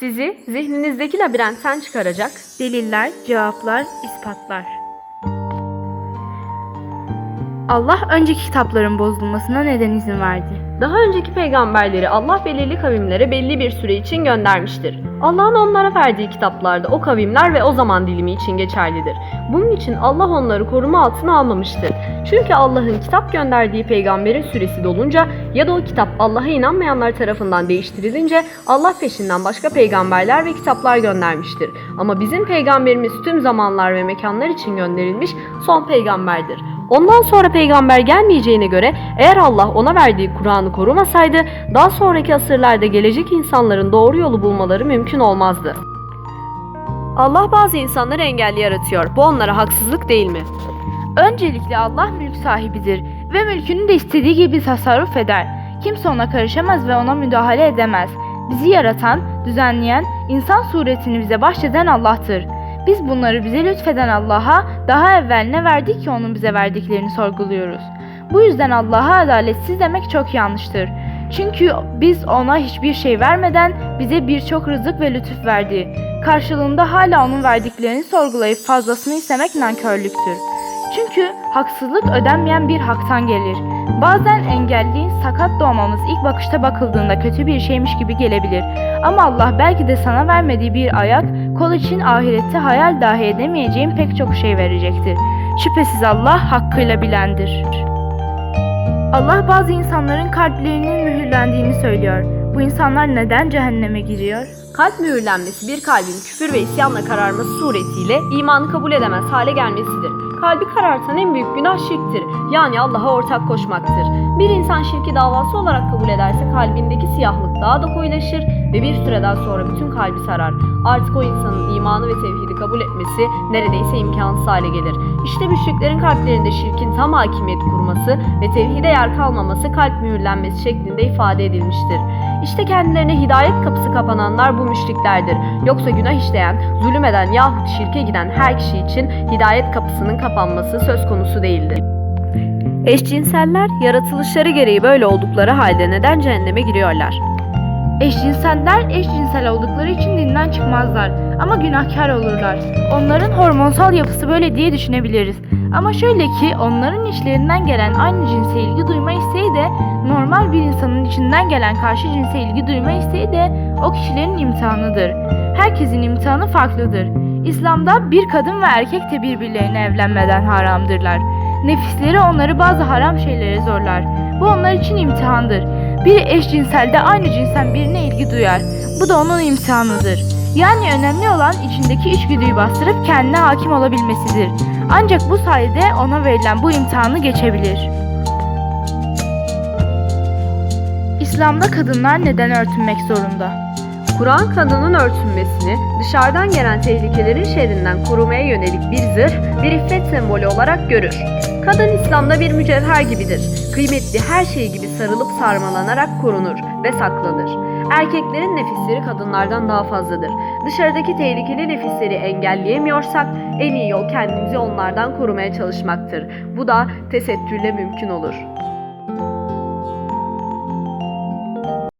Sizi zihninizdeki labirentten çıkaracak Deliller, cevaplar, ispatlar. Allah önceki kitapların bozulmasına neden izin verdi? Daha önceki peygamberleri Allah belirli kavimlere belli bir süre için göndermiştir. Allah'ın onlara verdiği kitaplarda o kavimler ve o zaman dilimi için geçerlidir. Bunun için Allah onları koruma altına almamıştır. Çünkü Allah'ın kitap gönderdiği peygamberin süresi dolunca ya da o kitap Allah'a inanmayanlar tarafından değiştirilince Allah peşinden başka peygamberler ve kitaplar göndermiştir. Ama bizim peygamberimiz tüm zamanlar ve mekanlar için gönderilmiş son peygamberdir. Ondan sonra peygamber gelmeyeceğine göre eğer Allah ona verdiği Kur'an'ı korumasaydı daha sonraki asırlarda gelecek insanların doğru yolu bulmaları mümkün olmazdı. Allah bazı insanları engelli yaratıyor. Bu onlara haksızlık değil mi? Öncelikle Allah mülk sahibidir ve mülkünü de istediği gibi tasarruf eder. Kimse ona karışamaz ve ona müdahale edemez. Bizi yaratan, düzenleyen, insan suretini bize bahşeden Allah'tır. Biz bunları bize lütfeden Allah'a daha evvel ne verdi ki onun bize verdiklerini sorguluyoruz. Bu yüzden Allah'a adaletsiz demek çok yanlıştır. Çünkü biz ona hiçbir şey vermeden bize birçok rızık ve lütuf verdi. Karşılığında hala onun verdiklerini sorgulayıp fazlasını istemek nankörlüktür. Çünkü haksızlık ödenmeyen bir haktan gelir. Bazen engelli, sakat doğmamız ilk bakışta bakıldığında kötü bir şeymiş gibi gelebilir. Ama Allah belki de sana vermediği bir ayak, kol için ahirette hayal dahi edemeyeceğin pek çok şey verecektir. Şüphesiz Allah hakkıyla bilendir. Allah bazı insanların kalplerinin mühürlendiğini söylüyor. Bu insanlar neden cehenneme giriyor? Kalp mühürlenmesi bir kalbin küfür ve isyanla kararması suretiyle imanı kabul edemez hale gelmesidir. Kalbi karartan en büyük günah şirktir. Yani Allah'a ortak koşmaktır. Bir insan şirki davası olarak kabul ederse kalbindeki siyahlık daha da koyulaşır ve bir süreden sonra bütün kalbi sarar. Artık o insanın imanı ve tevhidi kabul etmesi neredeyse imkansız hale gelir. İşte müşriklerin kalplerinde şirkin tam hakimiyet kurması ve tevhide yer kalmaması kalp mühürlenmesi şeklinde ifade edilmiştir. İşte kendilerine hidayet kapısı kapananlar bu müşriklerdir. Yoksa günah işleyen, zulüm eden yahut şirke giden her kişi için hidayet kapısının kapanması söz konusu değildir. Eşcinseller yaratılışları gereği böyle oldukları halde neden cehenneme giriyorlar? Eşcinseller eşcinsel oldukları için dinden çıkmazlar ama günahkar olurlar. Onların hormonsal yapısı böyle diye düşünebiliriz. Ama şöyle ki onların içlerinden gelen aynı cinse ilgi duyma isteği de insanın içinden gelen karşı cinse ilgi duyma isteği de o kişilerin imtihanıdır. Herkesin imtihanı farklıdır. İslam'da bir kadın ve erkek de birbirlerine evlenmeden haramdırlar. Nefisleri onları bazı haram şeylere zorlar. Bu onlar için imtihandır. Bir eşcinselde aynı cinsten birine ilgi duyar. Bu da onun imtihanıdır. Yani önemli olan içindeki içgüdüyü bastırıp kendine hakim olabilmesidir. Ancak bu sayede ona verilen bu imtihanı geçebilir. İslam'da kadınlar neden örtünmek zorunda? Kur'an kadının örtünmesini dışarıdan gelen tehlikelerin şerrinden korumaya yönelik bir zırh, bir iffet sembolü olarak görür. Kadın İslam'da bir mücevher gibidir. Kıymetli her şey gibi sarılıp sarmalanarak korunur ve saklanır. Erkeklerin nefisleri kadınlardan daha fazladır. Dışarıdaki tehlikeli nefisleri engelleyemiyorsak en iyi yol kendimizi onlardan korumaya çalışmaktır. Bu da tesettürle mümkün olur.